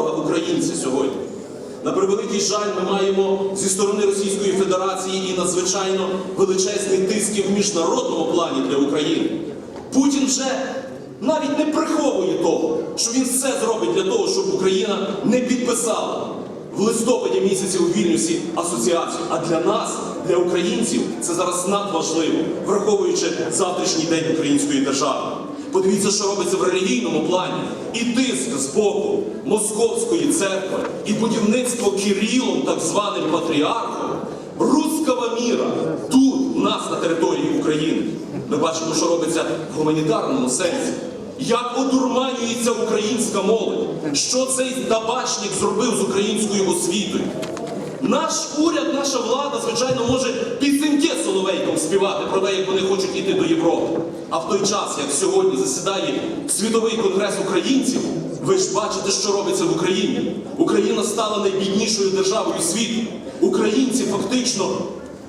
ворога українці сьогодні. На превеликий жаль, ми маємо зі сторони Російської Федерації і надзвичайно величезні тиски в міжнародному плані для України. Путін вже навіть не приховує того, що він все зробить для того, щоб Україна не підписала в листопаді місяці у Вільнюсі асоціацію. А для нас, для українців, це зараз надважливо, враховуючи завтрашній день української держави. Подивіться, що робиться в релігійному плані. І тиск з боку Московської церкви, і будівництво Кирилом, так званим патріархом, руского міра тут, у нас на території України. Ми бачимо, що робиться в гуманітарному сенсі. Як одурманюється українська молодь, що цей табачник зробив з українською освітою. Наш уряд, наша влада, звичайно, може пісеньки соловейком співати про те, як вони хочуть йти до Європи. А в той час, як сьогодні засідає Світовий конгрес українців, ви ж бачите, що робиться в Україні. Україна стала найбіднішою державою світу. Українці фактично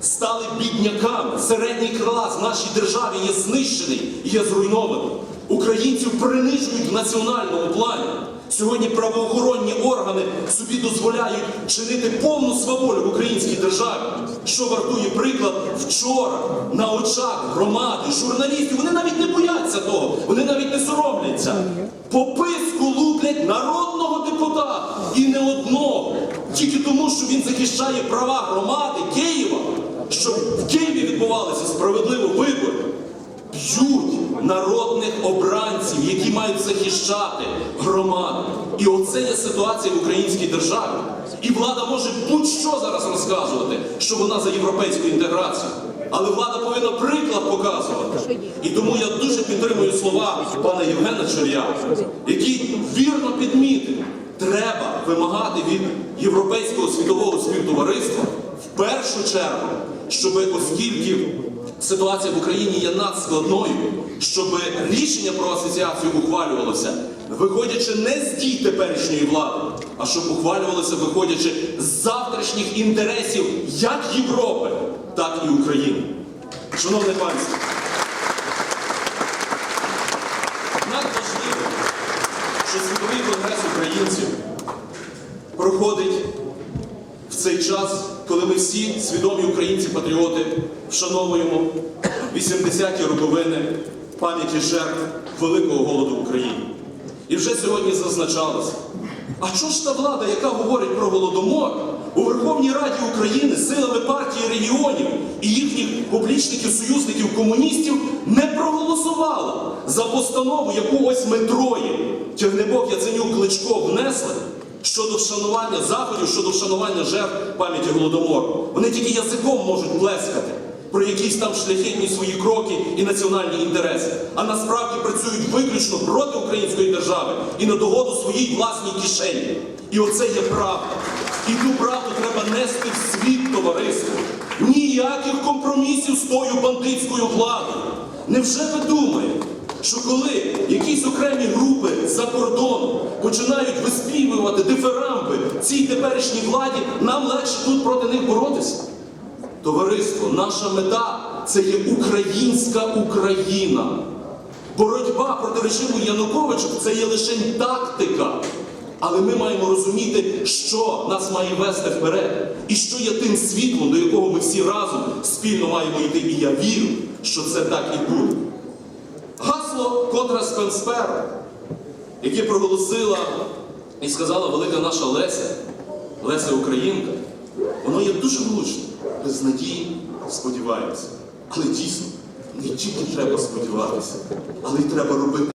стали бідняками. Середній клас в нашій державі є знищений є зруйнований. Українців принижують в національному плані. Сьогодні правоохоронні органи собі дозволяють чинити повну сваволю в українській державі. Що вартує приклад? Вчора на очах громади, журналістів, вони навіть не бояться того, вони навіть не соромляться. По писку луплять народного депутата. І не одного, тільки тому, що він захищає права громади Києва, щоб в Києві відбувалися справедливо вибори. Б'ють народних обранців, які мають захищати громаду. І оце є ситуація в українській державі. І влада може будь-що зараз розказувати, що вона за європейську інтеграцію. Але влада повинна приклад показувати. І тому я дуже підтримую слова пана Євгена Чер'я, який вірно підмітив, треба вимагати від європейського світового співтовариства в першу чергу, щоб оскільки ситуація в Україні є надскладною, щоб рішення про асоціацію ухвалювалося, виходячи не з дій теперішньої влади, а щоб ухвалювалося, виходячи з завтрашніх інтересів як Європи, так і України. Шановне панство, надважливо, що світовий конгрес українців проходить в цей час, коли ми всі свідомі українці-патріоти вшановуємо 80-ті роковини пам'яті жертв Великого голоду в Україні. І вже сьогодні зазначалося. А чого ж та влада, яка говорить про голодомор, у Верховній Раді України силами партії регіонів і їхніх публічників, союзників, комуністів не проголосувала за постанову, яку ось ми троє, Тягнебок, Яценюк, Кличко внесли щодо вшанування заходів, щодо вшанування жертв пам'яті голодомору. Вони тільки язиком можуть плескати про якісь там шляхетні свої кроки і національні інтереси, а насправді працюють виключно проти української держави і на догоду своїй власній кишені. І оце є правда. І ту правду треба нести в світ товариство. Ніяких компромісів з тою бандитською владою. Невже ви думаєте? Що коли якісь окремі групи за кордоном починають виспівувати дифирамби цій теперішній владі, нам легше тут проти них боротися. Товариство, наша мета це є українська Україна. Боротьба проти режиму Януковича це є лише тактика. Але ми маємо розуміти, що нас має вести вперед, і що є тим світлом, до якого ми всі разом спільно маємо йти. І я вірю, що це так і буде. Гасло контра Спенспера, яке проголосила і сказала велика наша Леся, Леся Українка, воно є дуже влучне, Без надії сподіваємося. Але дійсно, не тільки треба сподіватися, але й треба робити.